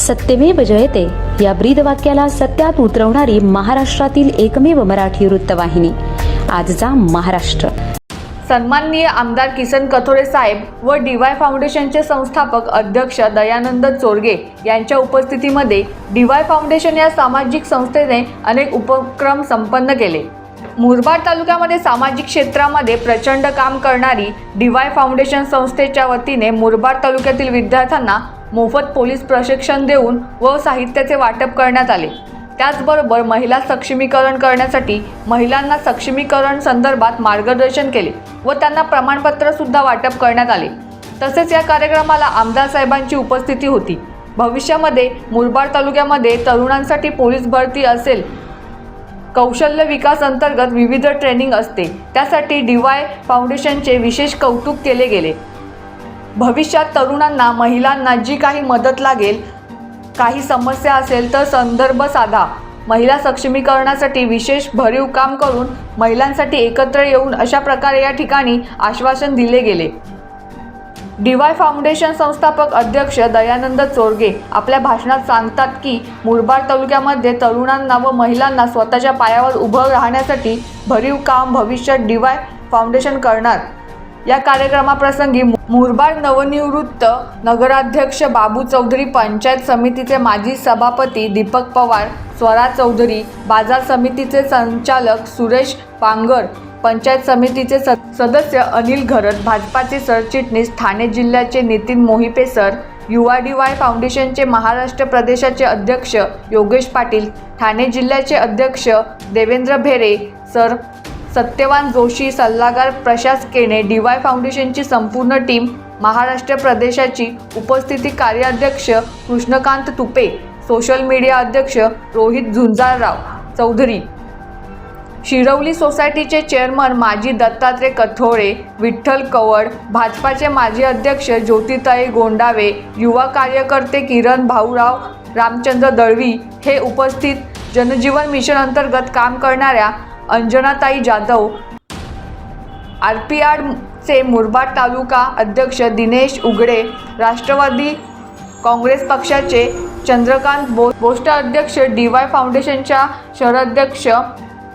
सत्यमेव जयते. या ब्रीद वाक्याला सत्यात उतरवणारी महाराष्ट्रातील एकमेव मराठी वृत्तवाहिनी. आजचा महाराष्ट्र. सन्माननीय आमदार किसन कथोरे साहेब व डी वाय फाउंडेशनचे संस्थापक अध्यक्ष दयानंद चोरगे यांच्या उपस्थितीमध्ये डी वाय फाउंडेशन या सामाजिक संस्थेने अनेक उपक्रम संपन्न केले. मुरबाड तालुक्यामध्ये सामाजिक क्षेत्रामध्ये प्रचंड काम करणारी डी वाय फाउंडेशन संस्थेच्या वतीने मुरबाड तालुक्यातील विद्यार्थ्यांना मोफत पोलीस प्रशिक्षण देऊन व साहित्याचे वाटप करण्यात आले. त्याचबरोबर महिला सक्षमीकरण करण्यासाठी महिलांना सक्षमीकरण संदर्भात मार्गदर्शन केले व त्यांना प्रमाणपत्रसुद्धा वाटप करण्यात आले. तसेच या कार्यक्रमाला आमदार साहेबांची उपस्थिती होती. भविष्यामध्ये मुरबाड तालुक्यामध्ये तरुणांसाठी पोलीस भरती असेल. कौशल्य विकास अंतर्गत विविध ट्रेनिंग असते. त्यासाठी डी वाय फाउंडेशनचे विशेष कौतुक केले गेले. भविष्यात तरुणांना महिलांना जी काही मदत लागेल काही समस्या असेल तर संदर्भ साधा. महिला सक्षमीकरणासाठी विशेष भरीव काम करून महिलांसाठी एकत्र येऊन अशा प्रकारे या ठिकाणी आश्वासन दिले गेले. डी वाय फाउंडेशन संस्थापक अध्यक्ष दयानंद चोरगे आपल्या भाषणात सांगतात की मुरबाड तालुक्यामध्ये तरुणांना व महिलांना स्वतःच्या पायावर उभं राहण्यासाठी भरीव काम भविष्यात डी वाय फाउंडेशन करणार. या कार्यक्रमाप्रसंगी मुरबाड नवनिवृत्त नगराध्यक्ष बाबू चौधरी पंचायत समितीचे माजी सभापती दीपक पवार स्वरा चौधरी बाजार समितीचे संचालक सुरेश पांगर पंचायत समितीचे स- सदस्य अनिल घरत भाजपाचे सरचिटणीस ठाणे जिल्ह्याचे नितीन मोहिपे सर युवा डी वाय फाउंडेशनचे महाराष्ट्र प्रदेशाचे अध्यक्ष योगेश पाटील ठाणे जिल्ह्याचे अध्यक्ष देवेंद्र भेरे सर सत्यवान जोशी सल्लागार प्रशास केणे डी वाय फाउंडेशनची संपूर्ण टीम महाराष्ट्र प्रदेशाची उपस्थिती कार्याध्यक्ष कृष्णकांत तुपे सोशल मीडिया अध्यक्ष रोहित झुंजारराव चौधरी. शिरवली सोसायटीचे चेअरमन माजी दत्तात्रय कथोळे विठ्ठल कवड भाजपाचे माजी अध्यक्ष ज्योतिताई गोंडावे युवा कार्यकर्ते किरण भाऊराव रामचंद्र दळवी हे उपस्थित. जनजीवन मिशन अंतर्गत काम करणाऱ्या अंजनाताई जाधव. आर पी आरचे मुरबाड तालुका अध्यक्ष दिनेश उगडे राष्ट्रवादी काँग्रेस पक्षाचे चंद्रकांत बो बोस्ट अध्यक्ष डी वाय फाउंडेशनच्या शहराध्यक्ष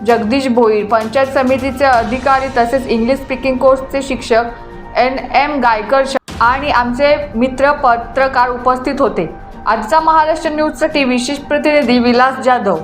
जगदीश भोईर पंचायत समितीचे अधिकारी तसेच इंग्लिश स्पीकिंग कोर्सचे शिक्षक एन एम गायकर आणि आमचे मित्र पत्रकार उपस्थित होते. आजचा महाराष्ट्र न्यूजसाठी विशेष प्रतिनिधी विलास जाधव.